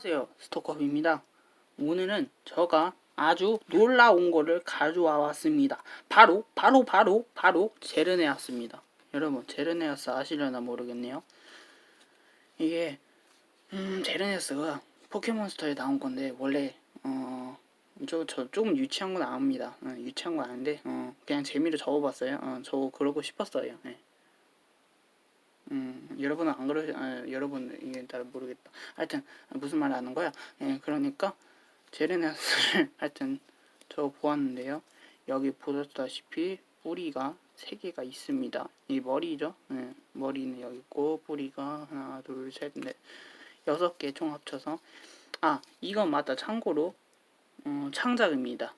안녕하세요. 스토커입니다. 오늘은 제가 아주 놀라운 거를 가져와 왔습니다. 바로 바로 바로 바로 제르네아스입니다. 여러분 제르네아스 아시려나 모르겠네요. 이게 음 제르네아스가 포켓몬스터에 나온 건데 원래 어 저 저 조금 유치한 건 아닙니다. 어, 유치한 건 아닌데 어, 그냥 재미로 적어봤어요. 어, 저 그러고 싶었어요. 예. 음, 여러분은 안 그러, 아, 여러분 이게 잘 모르겠다. 하여튼 무슨 말 하는 거야? 예, 그러니까 제레나스를 하여튼 저 보았는데요. 여기 보셨다시피 뿌리가 세 개가 있습니다. 이 머리죠? 예, 머리는 여기 있고 뿌리가 하나, 둘, 셋, 넷, 여섯 개 총 합쳐서 아 이건 맞다. 참고로 어, 창작입니다.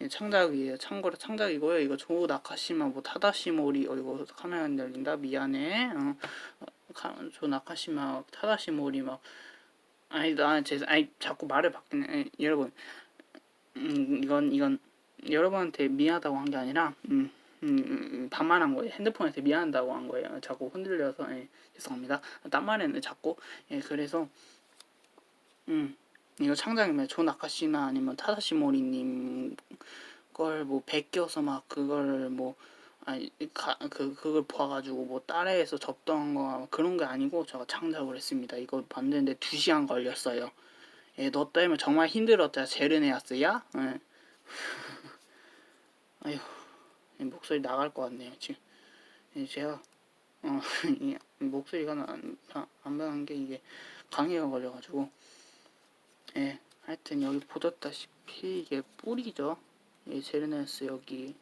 예, 창작이에요. 참고로 창작이고요. 이거 조 나카시마 뭐 타다시모리 어 이거 카메라 안 열린다. 미안해. 어, 어, 카, 조 나카시마 타다시모리 막 아니 나제 아니 자꾸 말을 바뀌네. 에, 여러분 음, 이건 이건 여러분한테 미안하다고 한 게 아니라 음, 음, 음, 반말한 거예요. 핸드폰한테 미안하다고 한 거예요. 자꾸 흔들려서 예, 죄송합니다. 딴 말에는 자꾸 예, 그래서 음. 이거 창작이면 조 나카시나 아니면 타다시 모리님 걸 뭐 베껴서 막 그걸 뭐 아니 가, 그 그걸 봐가지고 뭐 따라해서 접던 거 그런 게 아니고 제가 창작을 했습니다. 이거 만드는데 2 시간 걸렸어요. 예, 너 때문에 정말 힘들었다 제르네아스야. 예. 아휴 목소리 나갈 것 같네요 지금. 예, 제가 어, 이 목소리가 안, 안 변한 게 이게 감기가 걸려가지고. 예, 하여튼 여기 보셨다시피 이게 뿌리죠. 예, 제르네아스 여기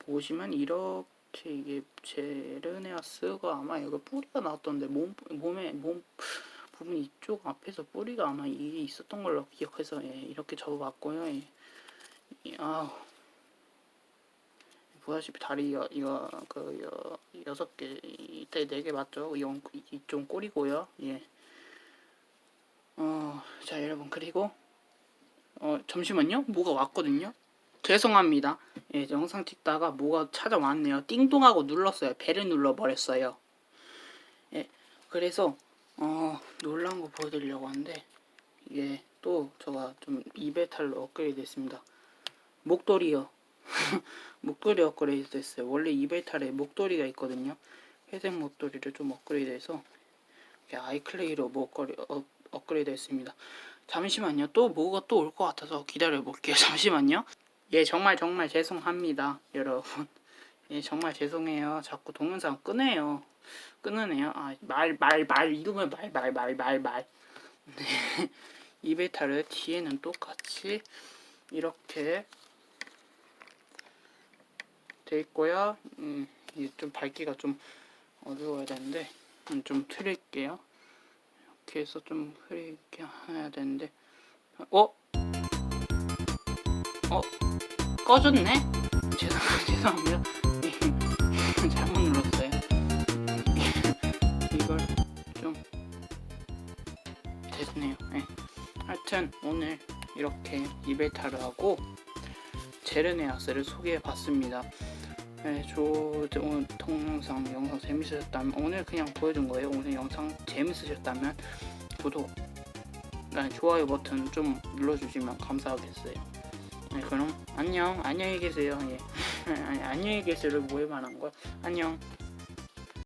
보시면 이렇게 이게 제르네아스가 아마 여기 뿌리가 나왔던데 몸 몸에 몸 부분 이쪽 앞에서 뿌리가 아마 이게 있었던 걸로 기억해서 예, 이렇게 적어봤고요. 예. 이- 아우 보다시피 다리 여, 이거 그 여, 여섯 개 이때 네 개 맞죠? 이- 이쪽 꼬리고요. 예. 어, 자 여러분 그리고 어 잠시만요. 뭐가 왔거든요? 죄송합니다. 예 영상 찍다가 뭐가 찾아왔네요. 띵동하고 눌렀어요. 배를 눌러 버렸어요. 예 그래서 어 놀란 거 보여드리려고 하는데 이게 또 제가 좀 2베탈로 업그레이드 했습니다. 목도리요. 목도리 업그레이드 됐어요. 원래 2베탈에 목도리가 있거든요. 회색 목도리를 좀 업그레이드 해서 이렇게 아이클레이로 목걸이 어, 업그레이드 했습니다. 잠시만요. 또 뭐가 또 올 것 같아서 기다려 볼게요. 잠시만요. 예, 정말 정말 죄송합니다. 여러분. 예, 정말 죄송해요. 자꾸 동영상 끄네요. 끊으네요. 아, 말, 말, 말, 이름을 말, 말, 말, 말, 말. 네. 이베타를 뒤에는 똑같이 이렇게 돼 있고요. 음, 이게 좀 밝기가 좀 어두워야 되는데, 음, 좀 틀릴게요. 이렇게 해서 좀 흐리게 해야 되는데 어? 어? 꺼졌네? 죄송, 죄송합니다 잘못 눌렀어요 이걸 좀 됐네요 네. 하여튼 오늘 이렇게 이베타를 하고 제르네아스를 소개해 봤습니다 네, 저 오늘 동영상 영상 재밌으셨다면 오늘 그냥 보여준 거예요. 오늘 영상 재밌으셨다면 구독, 네, 좋아요 버튼 좀 눌러주시면 감사하겠어요. 네, 그럼 안녕, 안녕히 계세요. 예. 아니, 안녕히 계세요를 뭐에 말한 거야? 안녕.